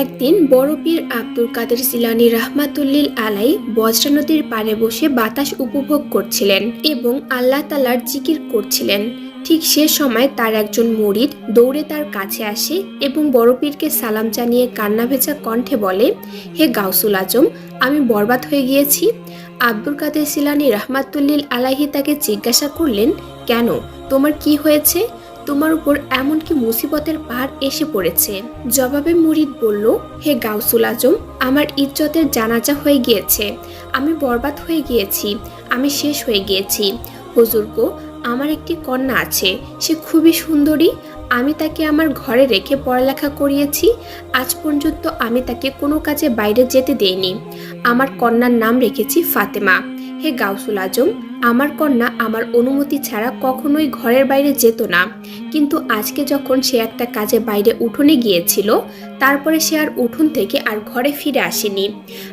একদিন বড় পীর আব্দুল কাদের জিলানি রাহমাতুল্লিল আলাই বজ্রা নদীর পাড়ে বসে বাতাস উপভোগ করছিলেন এবং আল্লাহ তালার জিকির করছিলেন। ঠিক সে সময় তার একজন মুরিদ দৌড়ে তার কাছে আসে এবং বড় পীরকে সালাম জানিয়ে কান্না ভেজা কণ্ঠে বলে, হে গাউসুল আজম, আমি বরবাদ হয়ে গিয়েছি। আব্দুল কাদের সিলানি রহমাতুল্লিল আলাহি তাকে জিজ্ঞাসা করলেন, কেন? তোমার কি হয়েছে? তোমার উপর এমন কি মুসিবতের পাহাড় এসে পড়েছে। জবাবে মুরিদ বলল, হে গাউসুল আজম, আমার ইজ্জতের জানাজা হয়ে গিয়েছে। আমি বরবাদ হয়ে গিয়েছি, আমি শেষ হয়ে গিয়েছি। হুজুরগো আমার একটি কন্যা আছে, সে খুবই সুন্দরী। আমি তাকে আমার ঘরে রেখে পড়ালেখা করিয়েছি। আজ পর্যন্ত আমি তাকে কোনো কাজে বাইরে যেতে দেইনি। আমার কন্যার নাম রেখেছি ফাতেমা। হে গাউসুল আজম আমার কন্যা আমার অনুমতি ছাড়া কখনোই ঘরের বাইরে যেত না। কিন্তু আজকে যখন সে একটা কাজে বাইরে উঠোনে গিয়েছিল, তারপরে সে আর উঠোন থেকে আর ঘরে ফিরে আসেনি।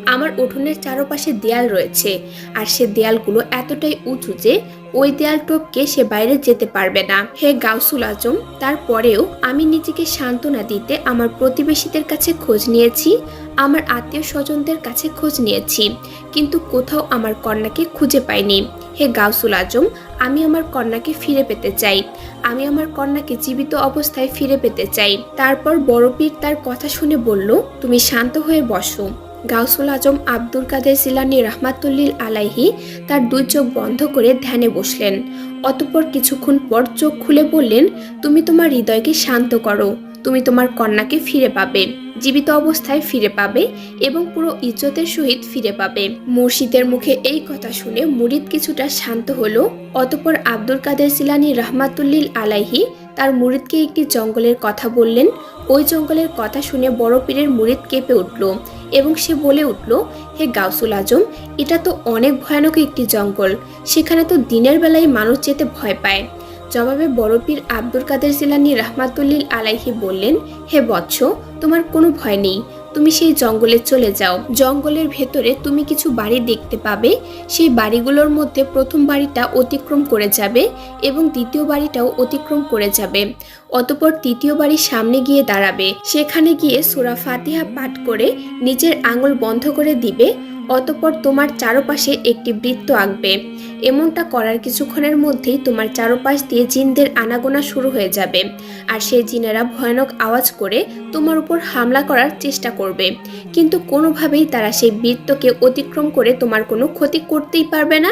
আমার উঠোনের চারপাশে দেয়াল রয়েছে, আর সে দেয়ালগুলো এতটাই উঁচু যে ওই দেয়াল টপকে সে বাইরে যেতে পারবে না। হে গাউসুল আজম, তারপরেও আমি নিজেকে সান্ত্বনা দিতে আমার প্রতিবেশীদের কাছে খোঁজ নিয়েছি, আমার আত্মীয় স্বজনদের কাছে খোঁজ নিয়েছি, কিন্তু কোথাও আমার কন্যাকে খুঁজে পাইনি। হে গাউসুল আজম, আমি আমার কন্যাকে ফিরে পেতে চাই। আমি আমার কন্যাকে জীবিত অবস্থায় ফিরে পেতে চাই। তারপর বড় পীর তার কথা শুনে বলল, তুমি শান্ত হয়ে বসো। গাউসুল আজম আব্দুল কাদের সিলানি রহমাতুল্লিল আলাইহি তার দুই চোখ বন্ধ করে ধ্যানে বসলেন। অতঃপর কিছুক্ষণ পর চোখ খুলে বললেন, তুমি তোমার হৃদয়কে শান্ত করো। তুমি তোমার কন্যাকে ফিরে পাবে। জীবিত অবস্থায় ফিরে পাবে এবং পুরো ইজ্জতের সহিত ফিরে পাবে। মুর্শিদের মুখে এই কথা শুনে মুরিদ কিছুটা শান্ত হলো। অতঃপর আব্দুল কাদের সিলানি রহমাতুল্লিল আলাইহি তার মুরিদকে একটি জঙ্গলের কথা বললেন। ওই জঙ্গলের কথা শুনে বড় পীরের মুরিদ কেঁপে উঠল এবং সে বলে উঠল, হে গাউসুল আজম, এটা তো অনেক ভয়ানক একটি জঙ্গল। সেখানে তো দিনের বেলায় মানুষ যেতে ভয় পায়। জবাবে বড় পীর আব্দুল কাদের জিলানি রহমাতুল্লিল আলাইহি বললেন, হে বৎস, তোমার কোনো ভয় নেই। তুমি সেই জঙ্গলে চলে যাও। জঙ্গলের ভেতরে তুমি কিছু বাড়ি দেখতে পাবে। সেই বাড়িগুলোর মধ্যে প্রথম বাড়িটা অতিক্রম করে যাবে এবং দ্বিতীয় বাড়িটাও অতিক্রম করে যাবে। অতপর তৃতীয় বাড়ির সামনে গিয়ে দাঁড়াবে। সেখানে গিয়ে সুরা ফাতিহা পাঠ করে নিজের আঙুল বন্ধ করে দিবে অতপর তোমার চারপাশে একটি বৃত্ত আঁকবে। এমনটা করার কিছুক্ষণের মধ্যেই তোমার চারপাশ দিয়ে জিনদের আনাগোনা শুরু হয়ে যাবে। আর সেই জিনেরা ভয়ানক আওয়াজ করে তোমার উপর হামলা করার চেষ্টা করবে। কিন্তু কোনোভাবেই তারা সেই বৃত্তকে অতিক্রম করে তোমার কোনো ক্ষতি করতেই পারবে না।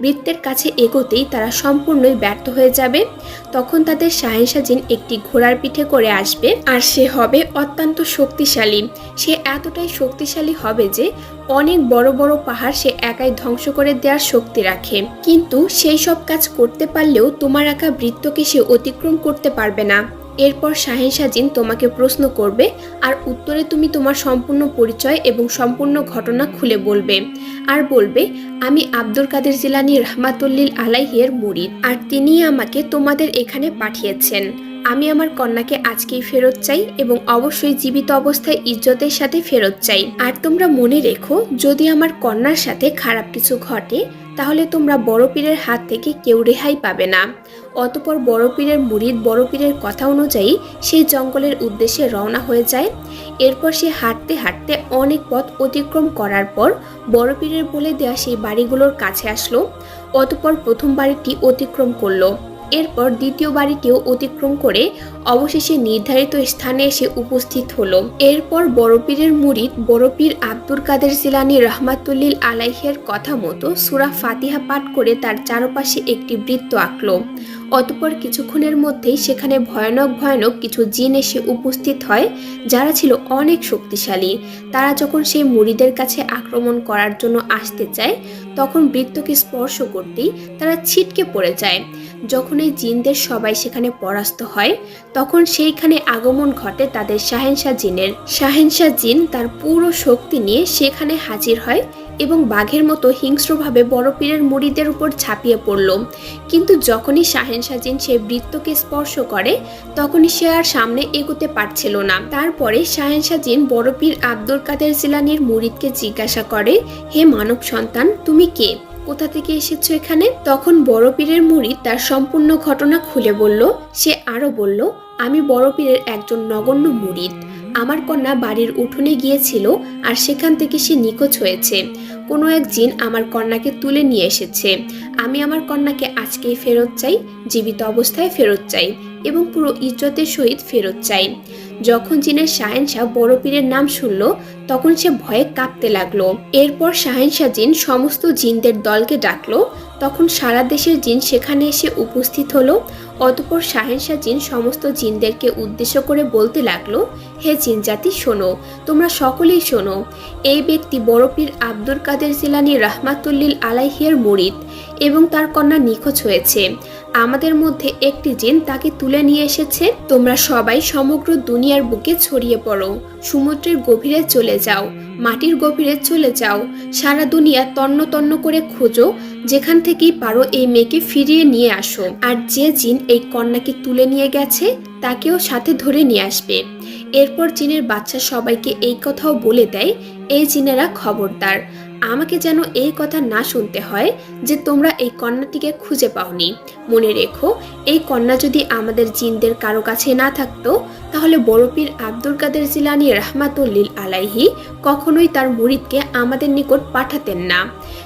বৃত্তের কাছে এগোতেই তারা সম্পূর্ণই ব্যর্থ হয়ে যাবে। তখন তাদের শাহেনশা জিন একটি ঘোড়ার পিঠে করে আসবে। আর সে হবে অত্যন্ত শক্তিশালী। সে এতটাই শক্তিশালী হবে যে অনেক বড় বড় পাহাড় সে একাই ধ্বংস করে দেওয়ার শক্তি রাখে। কিন্তু সেই সব কাজ করতে পারলেও তোমার একা বৃত্তকে সে অতিক্রম করতে পারবে না। এরপর শাহিন সাজিন তোমাকে প্রশ্ন করবে, আর উত্তরে তুমি তোমার সম্পূর্ণ পরিচয় এবং সম্পূর্ণ ঘটনা খুলে বলবে। আর বলবে, আমি আব্দুল কাদের জিলানি রহমাতুল্লিল আলাইহের মুরিদ, আর তিনি আমাকে তোমাদের এখানে পাঠিয়েছেন। আমি আমার কন্যাকে আজকেই ফেরত চাই এবং অবশ্যই জীবিত অবস্থায় ইজ্জতের সাথে ফেরত চাই। আর তোমরা মনে রেখো, যদি আমার কন্যার সাথে খারাপ কিছু ঘটে, তাহলে তোমরা বড় পীরের হাত থেকে কেউ রেহাই পাবে না। অতপর বড় পীরের মুরিদ বড় পীরের কথা অনুযায়ী সেই জঙ্গলের উদ্দেশ্যে রওনা হয়ে যায়। এরপর সে হাঁটতে হাঁটতে অনেক পথ অতিক্রম করার পর বড় পীরের বলে দেওয়া সেই বাড়িগুলোর কাছে আসলো। অতপর প্রথম বাড়িটি অতিক্রম করল। এরপর দ্বিতীয় বাড়িটিও অতিক্রম করে অবশেষে নির্ধারিত স্থানে এসে উপস্থিত হল। এরপর বড়পীরের মুরিদ, বড়পীর আব্দুল কাদের জিলানি রহমাতুল্লিল আলাইহের কথা মতো সুরা ফাতিহা পাঠ করে তার চারপাশে একটি বৃত্ত আঁকলো। অতপর কিছুক্ষণের মধ্যেই সেখানে ভয়ানক ভয়ানক কিছু জিন এসে উপস্থিত হয়, যারা ছিল অনেক শক্তিশালী। তারা যখন সেই মুড়িদের কাছে আক্রমণ করার জন্য আসতে চায়, তখন বৃত্তকে স্পর্শ করতেই তারা ছিটকে পড়ে যায়। যখন এই জিনদের সবাই সেখানে পরাস্ত হয়, তখন সেইখানে আগমন ঘটে তাদের শাহেনশাহ জিনের। শাহেনশাহ জিন তার পুরো শক্তি নিয়ে সেখানে হাজির হয় এবং বাঘের মতো হিংস্রভাবে বড় পীরের মুড়িদের উপর ছাপিয়ে পড়ল। কিন্তু যখনই শাহেন জিন সে বৃত্তকে স্পর্শ করে, তখনই সে আর সামনে এগোতে পারছিল না। তারপরে শাহেন জিন বড় পীর আব্দুল কাদের জিলানির মুরিদকে জিজ্ঞাসা করে, হে মানব সন্তান, তুমি কে? কোথা থেকে এসেছ এখানে? তখন বড় পীরের মুড়ি তার সম্পূর্ণ ঘটনা খুলে বলল, সে আরও বলল, আমি বড় পীরের একজন নগণ্য মুরিদ আমার কন্যা বাড়ির উঠোনে গিয়েছিল আর সেখান থেকে সে নিখোঁজ হয়েছে। কোনো এক জিন আমার কন্যাকে তুলে নিয়ে এসেছে। আমি আমার কন্যাকে আজকেই ফেরত চাই, জীবিত অবস্থায় ফেরত চাই এবং পুরো ইজ্জতের সহিত ফেরত চাই। যখন জিনের শাহেনশাহ বড় পীরের নাম শুনল, তখন সে ভয়ে কাঁপতে লাগল। এরপর শাহেনশাহ জিন সমস্ত জিনদের দলকে ডাকলো তখন সারা দেশের জিন সেখানে এসে উপস্থিত হলো। অতপর শাহেনশাহ জিন সমস্ত জিনদেরকে উদ্দেশ্য করে বলতে লাগল, হে জিন জাতি শোনো, তোমরা সকলেই শোনো, এই ব্যক্তি বড়পীর আব্দুল কাদের জিলানি রাহমাতুল্লিল আলাইহিয়ার মুরিদ এবং তার কন্যা নিখোঁজ হয়েছে। আমাদের মধ্যে একটি জিন তাকে তুলে নিয়ে এসেছে। তোমরা সবাই সমগ্র দুনিয়ার বুকে ছড়িয়ে পড়ো। সমুদ্রের গভীরে চলে যাও। মাটির গভীরে চলে যাও। সারা দুনিয়া তন্ন তন্ন করে খোঁজো। যেখান থেকেই পারো এই মেয়েকে ফিরিয়ে নিয়ে আসো। আর যে জিন এই কন্যাকে তুলে নিয়ে গেছে, তাকেও সাথে ধরে নিয়ে আসবে। এরপর জিনের বাচ্চা সবাইকে এই কথাও বলে দেয়, এই জিনেরা খবরদার। আমাকে যেন এই কথা না শুনতে হয় যে তোমরা এই কন্যাটিকে খুঁজে পাওনি। মনে রেখো, এই কন্যা যদি আমাদের জিনদের কারও কাছে না থাকতো, তাহলে বড়পীর আব্দুল কাদের জিলানি রহমাতুল্লিল আলাইহি কখনোই তার মুরিদকে আমাদের নিকট পাঠাতেন না।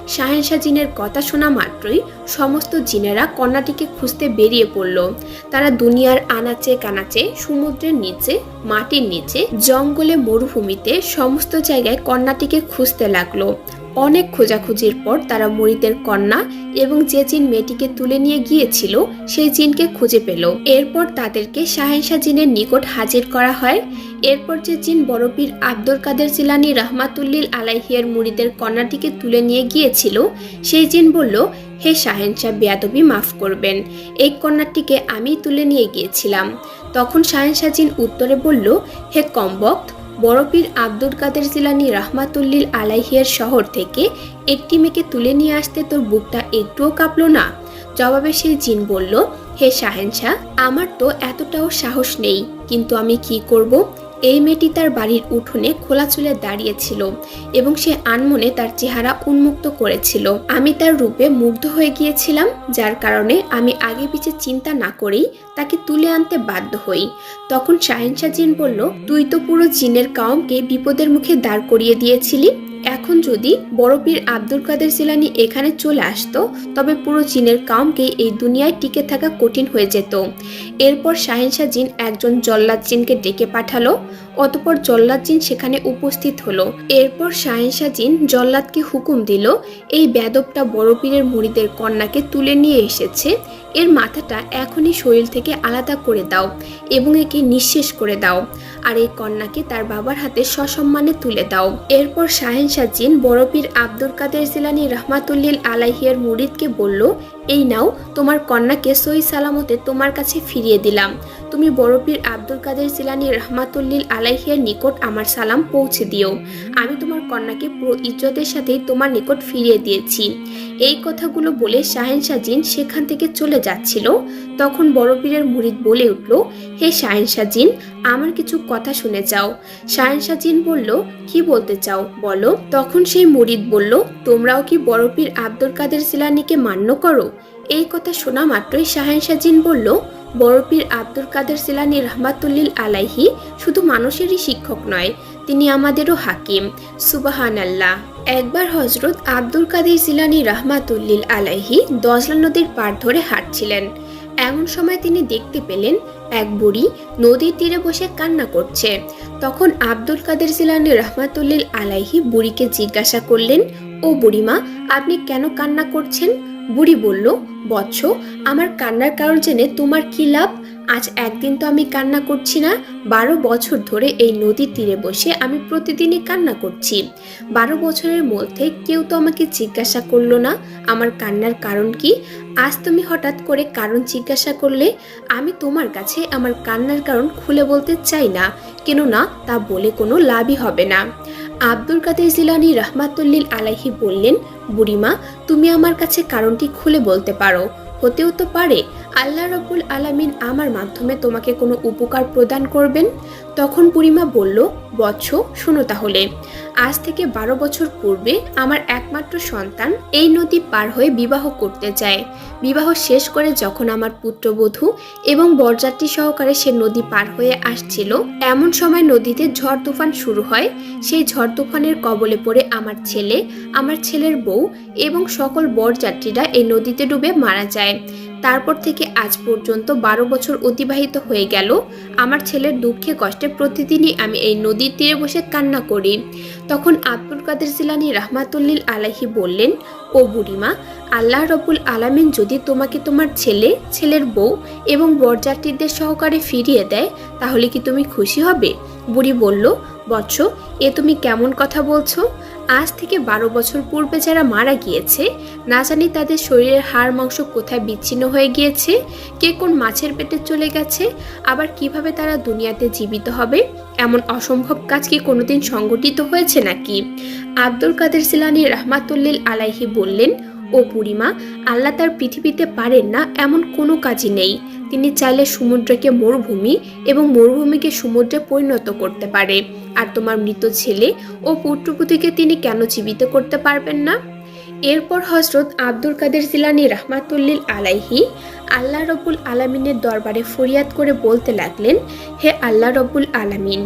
শাহেনশাহ জিনের কথা শোনা মাত্রই সমস্ত জিনেরা কন্যাটিকে খুঁজতে বেরিয়ে পড়ল। তারা দুনিয়ার আনাচে কানাচে, সমুদ্রের নিচে, মাটির নিচে, জঙ্গলে মরুভূমিতে সমস্ত জায়গায় কন্যাটিকে খুঁজতে লাগল। অনেক খোঁজাখুঁজির পর তারা মরিদের কন্যা এবং যে জিন মেয়েটিকে তুলে নিয়ে গিয়েছিল, সেই জিনকে খুঁজে পেল। এরপর তাদেরকে শাহেনশাহ জিনের নিকট হাজির করা হয়। এরপর যে জিন বড়পীর আব্দুল কাদের জিলানি রহমাতুল্লিল আলাইহিয়ার মুরিদের কন্যাটিকে তুলে নিয়ে গিয়েছিল, সেই জিন বলল, হে শাহেনশাহ, বেয়াদবি মাফ করবেন। এই কন্যাটিকে আমি তুলে নিয়ে গিয়েছিলাম। তখন শাহেনশাহ জিন উত্তরে বলল, হে কমবক্ত বড়পীর আব্দুল কাদের জিলানি রাহমাতুল্লিল আলাইহিয়ার শহর থেকে একটি মেয়েকে তুলে নিয়ে আসতে তোর বুকটা একটুও কাঁপলো না? জবাবে সেই জিন বলল, হে শাহেনশাহ, আমার তো এতটাও সাহস নেই, কিন্তু আমি কি করব? এই মেয়েটি তার বাড়ির উঠোনে খোলা চুলে দাঁড়িয়েছিল এবং সে আনমনে তার চেহারা উন্মুক্ত করেছিল। আমি তার রূপে মুগ্ধ হয়ে গিয়েছিলাম, যার কারণে আমি আগে পিছে চিন্তা না করেই তাকে তুলে আনতে বাধ্য হই। তখন শাহিনশা জিন বলল, তুই তো পুরো জিনের কাউমকে বিপদের মুখে দাঁড় করিয়ে দিয়েছিলি এখন যদি বড়পীর আব্দুল কাদের জিলানি এখানে চলে আসতো, তবে পুরো চীনের কাউমকে এই দুনিয়ায় টিকে থাকা কঠিন হয়ে যেত। এরপর শাহেনশাহ জিন একজন জল্লাদ জিনকে ডেকে পাঠালো, অতপর জল্লাদ জিন সেখানে উপস্থিত হলো। এরপর শাহেনশাহ জিন জল্লাদকে হুকুম দিল, এই বেদবটা বড়পীরের মুড়িদের কন্যাকে তুলে নিয়ে এসেছে। এর মাথাটা এখনই শরীর থেকে আলাদা করে দাও এবং একে নিঃশেষ করে দাও। আর এই কন্যাকে তার বাবার হাতে সসম্মানে তুলে দাও। এরপর শাহেন জিন বড়পীর আব্দুল কাদের জিলানি রহমাতুল্লিল আলাহিয়ার মুরিদকে বলল এই নাও, তোমার কন্যাকে সই সালামতে তোমার কাছে ফিরিয়ে দিলাম। তুমি বড়পীর আব্দুল কাদের জিলানি রহমাতুল্লিল আলাইহিয়ার নিকট আমার সালাম পৌঁছে দিও। আমি তোমার কন্যাকে পুরো ইজ্জতের সাথেই তোমার নিকট ফিরিয়ে দিয়েছি। এই কথাগুলো বলে শাহেন জিন সেখান থেকে চলে যাচ্ছিল। তখন বড়পীরের মুরিদ বলে উঠল, হে শাহেনশাহ জিন, আমার কিছু কথা শুনে যাও। শাহেনশাহ জিন বলল, কি বলতে চাও? বলো। তখন সেই মুরিদ বলল, তোমরাও কি বড়পীর আব্দুল কাদের জিলানিকে মান্য করো? এই কথা শোনা মাত্রই শাহেনশাহ জিন বলল বড়পীর আব্দুল কাদের সিলানি রহমাতুল্লিল আলাইহি শুধু মানুষেরই শিক্ষক নয়, তিনি আমাদেরও হাকিম। সুবাহান আল্লাহ একবার হজরত আব্দুল কাদের জিলানি রহমাতুল্লিল আলাইহি দজলা নদীর পার ধরে হাঁটছিলেন। এমন সময় তিনি দেখতে পেলেন, এক বুড়ি নদীর তীরে বসে কান্না করছে। তখন আব্দুল কাদের জিলানি রহমাতুল্লিল আলাইহি বুড়িকে জিজ্ঞাসা করলেন, ও বুড়িমা, আপনি কেন কান্না করছেন? বুড়ি বলল, বৎস, আমার কান্নার কারণ জেনে তোমার কি লাভ? আজ একদিন তো আমি কান্না করছি না। বারো বছর ধরে এই নদীর তীরে বসে আমি প্রতিদিনই কান্না করছি। বারো বছরের মধ্যে কেউ তো আমাকে জিজ্ঞাসা করল না, আমার কান্নার কারণ কি? আজ তুমি হঠাৎ করে কারণ জিজ্ঞাসা করলে, আমি তোমার কাছে আমার কান্নার কারণ খুলে বলতে চাই না। কেননা তা বলে কোনো লাভই হবে না। আব্দুল কাদের জিলানি রহমাতুল্লিল আলাইহি বললেন বুড়িমা তুমি আমার কাছে কারণটি খুলে বলতে পারো। হতেও তো পারে, আল্লাহ রব্বুল আলামিন আমার মাধ্যমে তোমাকে কোনো উপকার প্রদান করবেন? তখন বুড়িমা বলল, বৎস, শোনো তাহলে। আজ থেকে বারো বছর পূর্বে আমার একমাত্র সন্তান এই নদী পার হয়ে বিবাহ করতে যায় বিবাহ শেষ করে যখন আমার পুত্রবধূ এবং বরযাত্রী সহকারে সে নদী পার হয়ে আসছিল, এমন সময় নদীতে ঝড় তুফান শুরু হয়। সেই ঝড় তুফানের কবলে পড়ে আমার ছেলে, আমার ছেলের বউ এবং সকল বরযাত্রীরা এই নদীতে ডুবে মারা যায়। তারপর থেকে আজ পর্যন্ত বারো বছর অতিবাহিত হয়ে গেল। আমার ছেলের দুঃখে কষ্টে প্রতিদিনই আমি এই নদীর তীরে বসে কান্না করি। তখন আব্দুল কাদের জিলানি রাহমাতুল্লিল আলাহি বললেন, ও বুড়িমা, আল্লাহ রবুল আলামিন যদি তোমাকে তোমার ছেলে, ছেলের বউ এবং বরযাত্রীদের সহকারে ফিরিয়ে দেয়, তাহলে কি তুমি খুশি হবে? বুড়ি বলল, বৎস, এ তুমি কেমন কথা বলছো? আজ থেকে বারো বছর পূর্বে যারা মারা গিয়েছে, না জানি তাদের শরীরের হাড় মাংস কোথায় বিচ্ছিন্ন হয়ে গিয়েছে, কে কোন মাছের পেটে চলে গেছে, আবার কীভাবে তারা দুনিয়াতে জীবিত হবে, এমন অসম্ভব কাজ কি কোনোদিন সংগঠিত হয়েছে নাকি? আব্দুল কাদের সিলানি রহমাতুল্লিল আলাইহি বললেন ও বুড়িমা, আল্লাহ তার পৃথিবীতে পারেন না এমন কোনো কাজই নেই। তিনি চাইলে সমুদ্রকে মরুভূমি এবং মরুভূমিকে সমুদ্রে পরিণত করতে পারে। আর তোমার মৃত ছেলে ও পুত্রপুতিকে তিনি কেন জীবিত করতে পারবেন না? এরপর হজরত আব্দুল কাদের জিলানি রহমাতুল্লিল আলাইহি আল্লাহ রব্বুল আলামিনের দরবারে ফরিয়াদ করে বলতে লাগলেন, হে আল্লাহ রব্বুল আলামিন,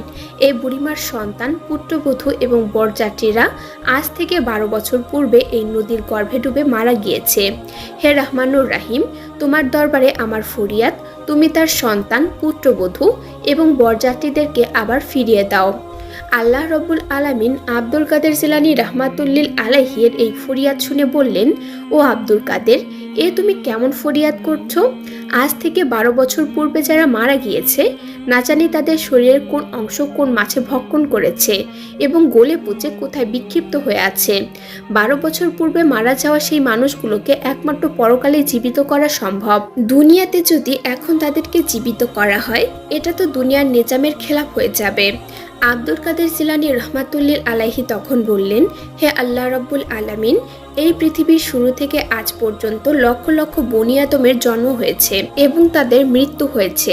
এই বুড়িমার সন্তান, পুত্রবধূ এবং বরযাত্রীরা আজ থেকে বারো বছর পূর্বে এই নদীর গর্ভে ডুবে মারা গিয়েছে। হে রহমানুর রাহিম, তোমার দরবারে আমার ফরিয়াদ, তুমি তার সন্তান, পুত্রবধূ এবং বরযাত্রীদেরকে আবার ফিরিয়ে দাও। আল্লাহ রব্বুল আলামিন আব্দুল কাদের জিলানি রহমাতুল্লিল আলাহির এই ফরিয়াদ শুনে বললেন, ও আব্দুল কাদের, এ তুমি কেমন ফরিয়াদ করছ? আজ থেকে বারো বছর পূর্বে যারা মারা গিয়েছে, না জানি তাদের শরীরের কোন অংশ কোন মাছে ভক্ষণ করেছে এবং গোলে পচে কোথায় বিক্ষিপ্ত হয়ে আছে। বারো বছর পূর্বে মারা যাওয়া সেই মানুষগুলোকে একমাত্র পরকালে জীবিত করা সম্ভব। দুনিয়াতে যদি এখন তাদেরকে জীবিত করা হয়, এটা তো দুনিয়ার নেজামের খেলাপ হয়ে যাবে। আব্দুল কাদের জিলানি রহমাতুল্লিল আলাইহি তখন বললেন, হে আল্লাহ রব্বুল আলামিন, এই পৃথিবীর শুরু থেকে আজ পর্যন্ত লক্ষ লক্ষ বনিয়াতমের জন্ম হয়েছে এবং তাদের মৃত্যু হয়েছে।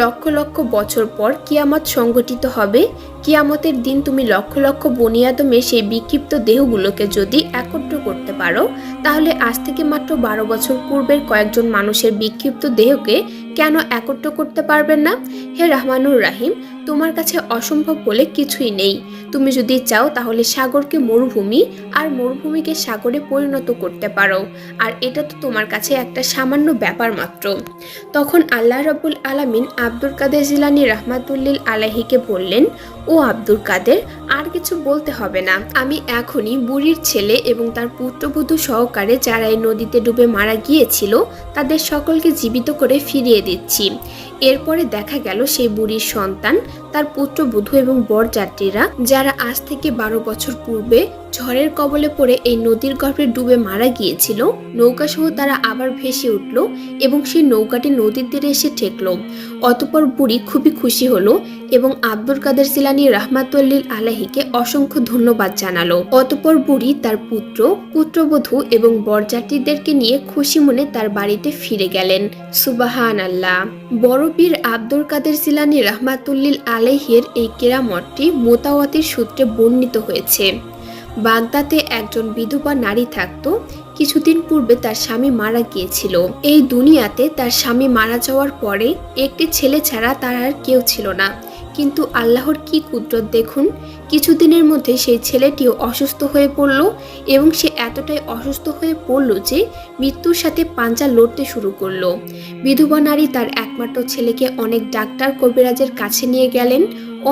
লক্ষ লক্ষ বছর পর কিয়ামত সংগঠিত হবে। কিয়ামতের দিন তুমি লক্ষ লক্ষ বনিয়াদমে সেই বিক্ষিপ্ত দেহগুলোকে যদি একত্র করতে পারো, তাহলে আজ থেকে মাত্র বারো বছর পূর্বের কয়েকজন মানুষের বিক্ষিপ্ত দেহকে কেন একত্র করতে পারবেন না? হে রহমানুর রাহিম তোমার কাছে অসম্ভব বলে কিছুই নেই। তুমি যদি চাও তাহলে সাগরকে মরুভূমি আর মরুভূমিকে সাগরে পরিণত করতে পারো। আর এটা তো তোমার কাছে একটা সামান্য ব্যাপার মাত্র। তখন আল্লাহ রব্বুল আলামিন আব্দুল কাদের জিলানি রহমাতুল্লিল আলাহিকে বললেন, ও আব্দুল কাদের, আর কিছু বলতে হবে না। আমি এখনই বুড়ির ছেলে এবং তার পুত্রবধূ সহকারে যারা এই নদীতে ডুবে মারা গিয়েছিল, তাদের সকলকে জীবিত করে ফিরিয়ে দিচ্ছি। এরপরে দেখা গেল সেই বুড়ির সন্তান, তার পুত্র পুত্রবধূ এবং বরযাত্রীরা, যারা আজ থেকে বারো বছর পূর্বে ঝড়ের কবলে পড়ে এই নদীর গর্ভে ডুবে মারা গিয়েছিল, নৌকাসহ তারা আবার ভেসে উঠল এবং সেই নৌকাটি নদীর তীরে এসে ঠেকল। অতপর বুড়ি খুবই খুশি হলো এবং আব্দুল কাদের জিলানি রহমাতুল্লিল আলাহিকে অসংখ্য ধন্যবাদ জানালো। অতপর বুড়ি তার পুত্র, পুত্রবধূ এবং বরযাত্রীদেরকে নিয়ে খুশি মনে তার বাড়িতে ফিরে গেলেন। সুবাহান আল্লাহ বড়বীর আব্দুল কাদের জিলানি রাহমাতুল্লিল আলাহির এই কেরামতটি মোতাওয়াতির সূত্রে বর্ণিত হয়েছে। বাগদাতে একজন বিধবা নারী থাকত। কিছুদিন পূর্বে তার স্বামী মারা গিয়েছিল। এই দুনিয়াতে তার স্বামী মারা যাওয়ার পরে একটি ছেলে ছাড়া তার আর কেউ ছিল না। কিন্তু আল্লাহর কি কুদরত দেখুন, কিছুদিনের মধ্যে সেই ছেলেটিও অসুস্থ হয়ে পড়ল এবং সে এতটাই অসুস্থ হয়ে পড়ল যে মৃত্যুর সাথে পাঞ্জা লড়তে শুরু করল। বিধবা নারী তার একমাত্র ছেলেকে অনেক ডাক্তার কবিরাজের কাছে নিয়ে গেলেন।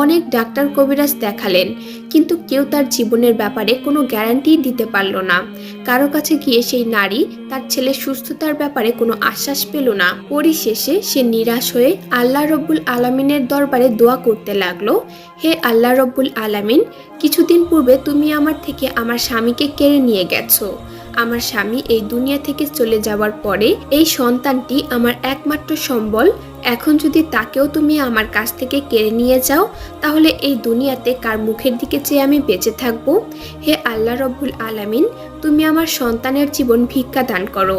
অনেক ডাক্তার কবিরাজ দেখালেন, কিন্তু কেউ তার জীবনের ব্যাপারে কোনো গ্যারান্টি দিতে পারল না। কারও কাছে গিয়ে সেই নারী তার ছেলে সুস্থতার ব্যাপারে কোনো আশ্বাস পেল না। পরিশেষে সে নিরাশ হয়ে আল্লাহ রব্বুল আলামিনের দরবারে দোয়া করতে লাগল, হে আল্লাহ রব্বুল আলামিন, কিছুদিন পূর্বে তুমি আমার থেকে আমার স্বামীকে কেড়ে নিয়ে গেছো। আমার স্বামী এই দুনিয়া থেকে চলে যাওয়ার পরে এই সন্তানটি আমার একমাত্র সম্বল। এখন যদি তাকেও তুমি আমার কাছ থেকে কেড়ে নিয়ে যাও, তাহলে এই দুনিয়াতে কার মুখের দিকে চেয়ে আমি বেঁচে থাকব? হে আল্লাহ রব্বুল আলামিন, তুমি আমার সন্তানের জীবন ভিক্ষা দান করো।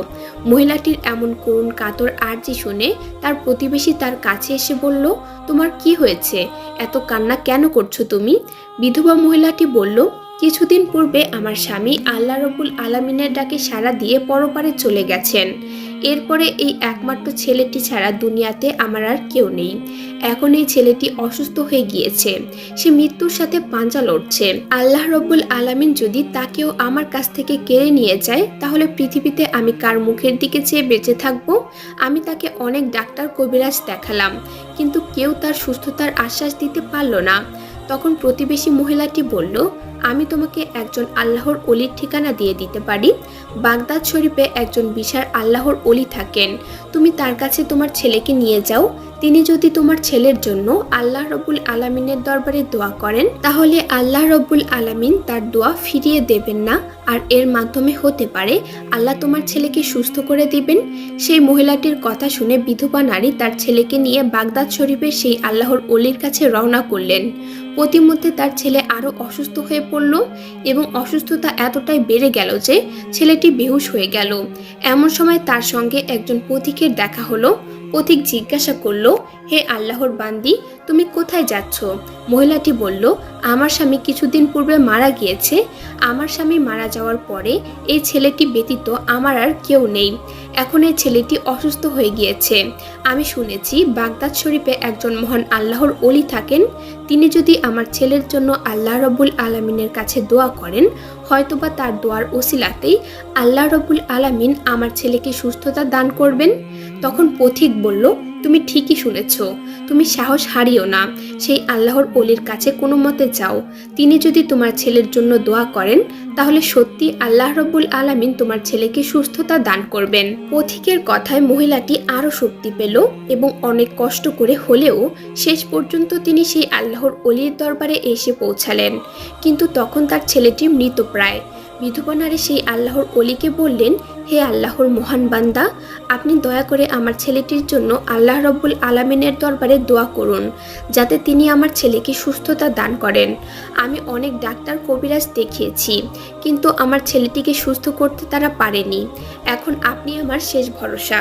মহিলাটির এমন করুণ কাতর আর্জি শুনে তার প্রতিবেশী তার কাছে এসে বলল, তোমার কি হয়েছে? এত কান্না কেন করছ তুমি? বিধবা মহিলাটি বলল কিছুদিন পূর্বে আমার স্বামী আল্লাহ রবুল আলামিনের ডাকে সাড়া দিয়ে পরপারে চলে গেছেন। এরপরে এই একমাত্র ছেলেটি ছাড়া দুনিয়াতে আমার আর কেউ নেই। এখন এই ছেলেটি অসুস্থ হয়ে গিয়েছে। সে মৃত্যুর সাথে পাঞ্জা লড়ছে। আল্লাহ রব্বুল আলামিন যদি তাকেও আমার কাছ থেকে কেড়ে নিয়ে যায়, তাহলে পৃথিবীতে আমি কার মুখের দিকে চেয়ে বেঁচে থাকব? আমি তাকে অনেক ডাক্তার কবিরাজ দেখালাম, কিন্তু কেউ তার সুস্থতার আশ্বাস দিতে পারল না। তখন প্রতিবেশী মহিলাটি বলল, আমি তোমাকে একজন আল্লাহর অলির ঠিকানা দিয়ে দিতে পারি। বাগদাদ শরীফে একজন বিশাল আল্লাহর অলি থাকেন। তুমি তার কাছে তোমার ছেলেকে নিয়ে যাও। তিনি যদি তোমার ছেলের জন্য আল্লাহ রব্বুল আলামিনের দরবারে দোয়া করেন, তাহলে আল্লাহ রব্বুল আলামিন তার দোয়া ফিরিয়ে দেবেন না। আর এর মাধ্যমে হতে পারে, আল্লাহ তোমার ছেলেকে সুস্থ করে দিবেন। সেই মহিলাটির কথা শুনে বিধবা নারী তার ছেলেকে নিয়ে বাগদাদ শরীফের সেই আল্লাহর অলির কাছে রওনা করলেন। প্রতিমধ্যে তার ছেলে আরও অসুস্থ হয়ে পড়ল এবং অসুস্থতা এতটাই বেড়ে গেল যে ছেলেটি বেহুশ হয়ে গেল। এমন সময় তার সঙ্গে একজন পথিকের দেখা হলো। পথিক জিজ্ঞাসা করল, হে আল্লাহর বান্দি তুমি কোথায় যাচ্ছ? মহিলাটি বলল, আমার স্বামী কিছুদিন পূর্বে মারা গিয়েছে। আমার স্বামী মারা যাওয়ার পরে এই ছেলেটি ব্যতীত আমার আর কেউ নেই। এখন এই ছেলেটি অসুস্থ হয়ে গিয়েছে। আমি শুনেছি বাগদাদ শরীফে একজন মহান আল্লাহর অলি থাকেন। তিনি যদি আমার ছেলের জন্য আল্লাহ রব্বুল আলমিনের কাছে দোয়া করেন, হয়তোবা তার দোয়ার ওসিলাতেই আল্লাহ রব্বুল আলামিন আমার ছেলেকে সুস্থতা দান করবেন। তখন পথিক বলল তুমি ঠিকই শুনেছ। তুমি সাহস হারিও না। সেই আল্লাহর অলির কাছে কোনো মতে যাও। তিনি যদি তোমার ছেলের জন্য দোয়া করেন, তাহলে সত্যি আল্লাহ রব্বুল আলামিন তোমার ছেলেকে সুস্থতা দান করবেন। পথিকের কথায় মহিলাটি আরও শক্তি পেল এবং অনেক কষ্ট করে হলেও শেষ পর্যন্ত তিনি সেই আল্লাহর অলির দরবারে এসে পৌঁছালেন। কিন্তু তখন তার ছেলেটি মৃতপ্রায় বিধবা নারী সেই আল্লাহর অলিকে বললেন হে আল্লাহর মহান বান্দা, আপনি দয়া করে আমার ছেলেটির জন্য আল্লাহ রব্বুল আলামিনের দরবারে দোয়া করুন, যাতে তিনি আমার ছেলেকে সুস্থতা দান করেন। আমি অনেক ডাক্তার কবিরাজ দেখিয়েছি, কিন্তু আমার ছেলেটিকে সুস্থ করতে তারা পারেনি। এখন আপনি আমার শেষ ভরসা।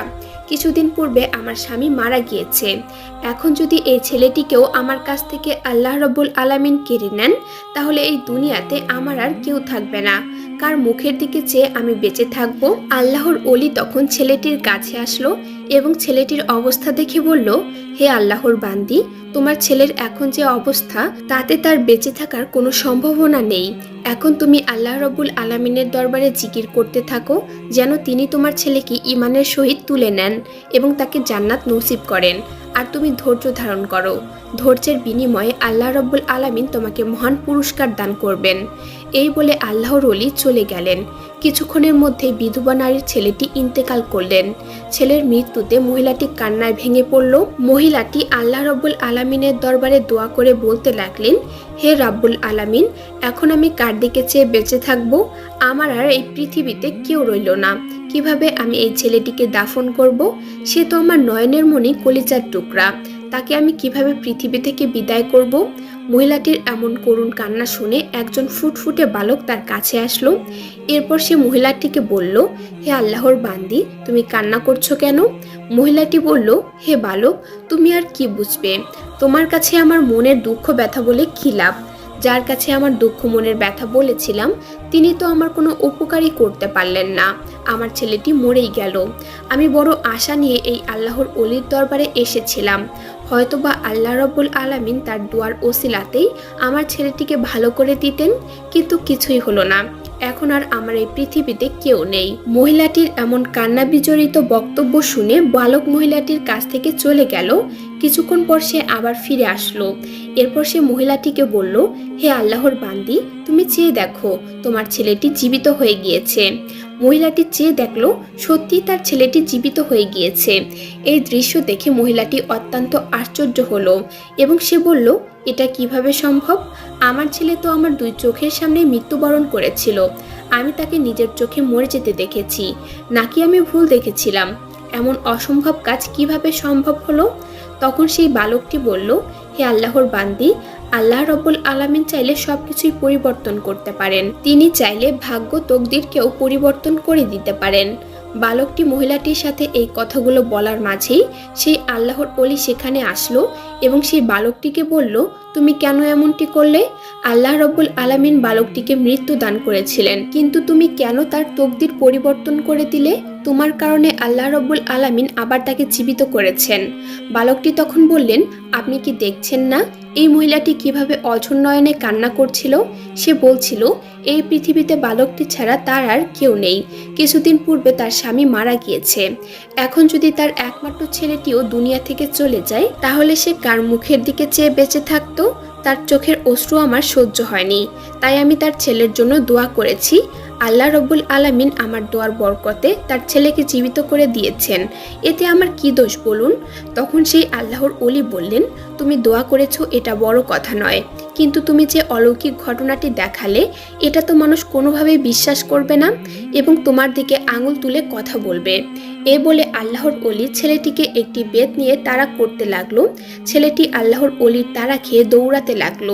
কিছুদিন পূর্বে আমার স্বামী মারা গিয়েছে। এখন যদি এই ছেলেটিকেও আমার কাছ থেকে আল্লাহ রব্বুল আলামিন কেড়ে নেন, তাহলে এই দুনিয়াতে আমার আর কেউ থাকবে না। কার মুখের দিকে চেয়ে আমি বেঁচে থাকব? আল্লাহর অলি তখন ছেলেটির কাছে আসলো এবং ছেলেটির অবস্থা দেখে বলল হে আল্লাহর বান্দি, তোমার ছেলের এখন যে অবস্থা, তাতে তার বেঁচে থাকার কোনো সম্ভাবনা নেই। এখন তুমি আল্লাহ রব্বুল আলামিনের দরবারে জিকির করতে থাকো, যেন তিনি তোমার ছেলেকে ইমানের সহিত তুলে নেন এবং তাকে জান্নাত নসিব করেন। আর তুমি ধৈর্য ধারণ করো। ধৈর্যের বিনিময়ে আল্লাহ রব্বুল আলামিন তোমাকে মহান পুরস্কার দান করবেন। এই বলে আল্লাহর অলি চলে গেলেন। কিছুক্ষণের মধ্যে বিধবা নারীর ছেলেটি ইন্তেকাল করলেন। ছেলের মৃত্যুতে মহিলাটি কান্নায় ভেঙে পড়ল। মহিলাটি আল্লাহ রব্বুল আলামিনের দরবারে দোয়া করে বলতে লাগলেন, হে রাব্বুল আলামিন, এখন আমি কার দিকে চেয়ে বেঁচে থাকব? আমার আর এই পৃথিবীতে কেউ রইল না। কীভাবে আমি এই ছেলেটিকে দাফন করব? সে তো আমার নয়নের মনে কলিচার টুকরা। তাকে আমি কীভাবে পৃথিবী থেকে বিদায় করব? মহিলাটির এমন করুণ কান্না শুনে একজন ফুটফুটে বালক তার কাছে আসলো। এরপর সে মহিলাটিকে বলল, হে আল্লাহর বান্দি, তুমি কান্না করছ কেন? মহিলাটি বলল, হে বালক, তুমি আর কি বুঝবে? তোমার কাছে আমার মনের দুঃখ ব্যথা বলে কী লাভ? যার কাছে আমার দুঃখ মনের ব্যথা বলেছিলাম, তিনি তো আমার কোনো উপকারই করতে পারলেন না। আমার ছেলেটি মরেই গেল। আমি বড় আশা নিয়ে এই আল্লাহর অলির দরবারে এসেছিলাম। হয়তোবা আল্লাহ রব্বুল আলামিন তার দুয়ার ওসিলাতেই আমার ছেলেটিকে ভালো করে দিতেন, কিন্তু কিছুই হলো না। এখন আর আমার এই পৃথিবীতে কেউ নেই। মহিলাটির এমন কান্না বিজড়িত বক্তব্য শুনে বালক মহিলাটির কাছ থেকে চলে গেল। কিছুক্ষণ পর সে আবার ফিরে আসলো। এরপর সে মহিলাটিকে বলল, হে আল্লাহর বান্দি, তুমি চেয়ে দেখো, তোমার ছেলেটি জীবিত হয়ে গিয়েছে। মহিলাটি চেয়ে দেখল সত্যি তার ছেলেটি জীবিত হয়ে গিয়েছে। এই দৃশ্য দেখে মহিলাটি অত্যন্ত আশ্চর্য হলো এবং সে বলল, এটা কীভাবে সম্ভব? আমার ছেলে তো আমার দুই চোখের সামনে মৃত্যুবরণ করেছিল। আমি তাকে নিজের চোখে মরে যেতে দেখেছি। নাকি আমি ভুল দেখেছিলাম? এমন অসম্ভব কাজ কীভাবে সম্ভব হলো? তখন সেই বালকটি বলল, হে আল্লাহর বান্দি আল্লাহ রবুল আলামিন চাইলে সবকিছুই পরিবর্তন করতে পারেন। তিনি চাইলে ভাগ্য তকদিরকেও পরিবর্তন করে দিতে পারেন। বালকটি মহিলাটির সাথে এই কথাগুলো বলার মাঝেই সেই আল্লাহর অলি সেখানে আসলো এবং সেই বালকটিকে বলল তুমি কেন এমনটি করলে? আল্লাহ রব্বুল আলামিন বালকটিকে মৃত্যু দান করেছিলেন। কিন্তু তুমি কেন তার তকদির পরিবর্তন করে দিলে? তোমার কারণে আল্লাহ রব্বুল আলামিন আবার তাকে জীবিত করেছেন। বালকটি তখন বললেন, আপনি কি দেখছেন না? এই মহিলাটি কীভাবে অঝর কান্না করছিল? সে বলছিল, এই পৃথিবীতে বালকটি ছাড়া তার আর কেউ নেই। কিছুদিন পূর্বে তার স্বামী মারা গিয়েছে। এখন যদি তার একমাত্র ছেলেটিও দুনিয়া থেকে চলে যায়, তাহলে সে কার মুখের দিকে চেয়ে বেঁচে থাকতো? তার চোখের অশ্রু আমার সহ্য হয়নি। তাই আমি তার ছেলের জন্য দোয়া করেছি। আল্লাহ রব্বুল আলামিন আমার দোয়ার বরকতে তার ছেলেকে জীবিত করে দিয়েছেন। এতে আমার কি দোষ বলুন? তখন সেই আল্লাহর অলি বললেন, তুমি দোয়া করেছ, এটা বড় কথা নয়। কিন্তু তুমি যে অলৌকিক ঘটনাটি দেখালে, এটা তো মানুষ কোনোভাবেই বিশ্বাস করবে না এবং তোমার দিকে আঙুল তুলে কথা বলবে। এ বলে আল্লাহর অলি ছেলেটিকে একটি বেত নিয়ে তাড়া করতে লাগল। ছেলেটি আল্লাহর অলির তাড়া খেয়ে দৌড়াতে লাগল।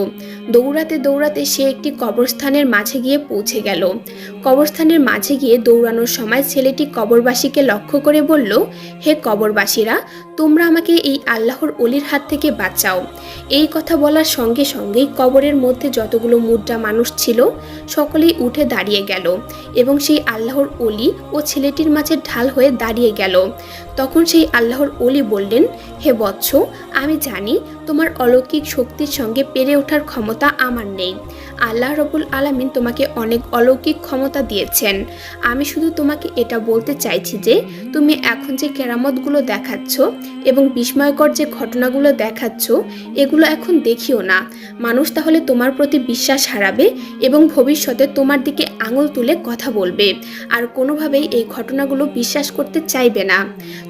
দৌড়াতে দৌড়াতে সে একটি কবরস্থানের মাঝে গিয়ে পৌঁছে গেল। কবরস্থানের মাঝে গিয়ে দৌড়ানোর সময় ছেলেটি কবরবাসীকে লক্ষ্য করে বলল, হে কবরবাসীরা, তোমরা আমাকে এই আল্লাহর অলির হাত থেকে বাঁচাও। এই কথা বলার সঙ্গে সঙ্গেই কবরের মধ্যে যতগুলো মুদ্রা মানুষ ছিল, সকলেই উঠে দাঁড়িয়ে গেল এবং সেই আল্লাহর অলি ও ছেলেটির মাঝে ঢাল হয়ে দাঁড়িয়ে গেল। তখন সেই আল্লাহর অলি বললেন, হে বৎস, আমি জানি তোমার অলৌকিক শক্তির সঙ্গে পেরে ওঠার ক্ষমতা আমার নেই। আল্লাহ রবুল আলামিন তোমাকে অনেক অলৌকিক ক্ষমতা দিয়েছেন। আমি শুধু তোমাকে এটা বলতে চাইছি যে, তুমি এখন যে কেরামতগুলো দেখাচ্ছ এবং বিস্ময়কর যে ঘটনাগুলো দেখাচ্ছ, এগুলো এখন দেখিও না। মানুষ তাহলে তোমার প্রতি বিশ্বাস হারাবে এবং ভবিষ্যতে তোমার দিকে আঙুল তুলে কথা বলবে। আর কোনোভাবেই এই ঘটনাগুলো বিশ্বাস করতে চাইবে না।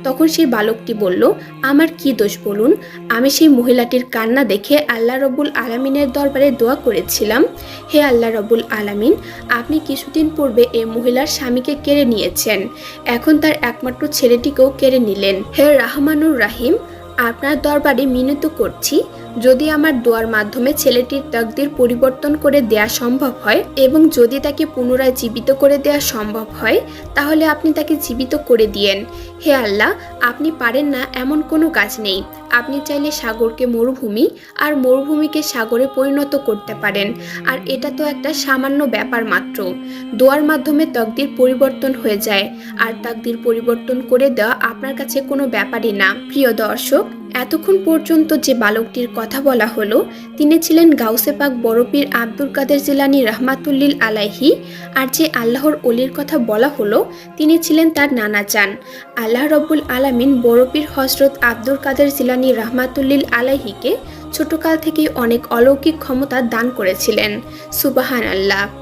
তখন সেই বালকটি বলল, আমার কি দোষ বলুন? আমি সেই মহিলাটির কান্না দেখে আল্লাহ রব্বুল আলামিনের দরবারে দোয়া করেছিলাম। হে আল্লাহ রবুল আলামিন, আপনি কিছুদিন পূর্বে এই মহিলার স্বামীকে কেড়ে নিয়েছেন। এখন তার একমাত্র ছেলেটিকেও কেড়ে নিলেন। হে রাহমানুর রাহিম, আপনার দরবারে মিনত করছি যদি আমার দোয়ার মাধ্যমে ছেলেটির তকদির পরিবর্তন করে দেয়া সম্ভব হয় এবং যদি তাকে পুনরায় জীবিত করে দেয়া সম্ভব হয়, তাহলে আপনি তাকে জীবিত করে দিয়েন। হে আল্লাহ, আপনি পারেন না এমন কোনো কাজ নেই। আপনি চাইলে সাগরকে মরুভূমি আর মরুভূমিকে সাগরে পরিণত করতে পারেন। আর এটা তো একটা সামান্য ব্যাপার মাত্র। দোয়ার মাধ্যমে তকদির পরিবর্তন হয়ে যায়। আর তাকদির পরিবর্তন করে দেওয়া আপনার কাছে কোনো ব্যাপারই না। প্রিয় দর্শক এতক্ষণ পর্যন্ত যে বালকটির কথা বলা হলো, তিনি ছিলেন গাউসে পাক বড়পীর আব্দুল কাদের জিলানি রহমাতুল্লিল আলাইহি, আর যে আল্লাহর অলির কথা বলা হলো, তিনি ছিলেন তার নানা চান। আল্লাহ রব্বুল আলামিন বড়পীর হজরত আব্দুল কাদের জিলানি রহমাতুল্লিল আলাইহিকে ছোটকাল থেকেই অনেক অলৌকিক ক্ষমতা দান করেছিলেন। সুবাহান আল্লাহ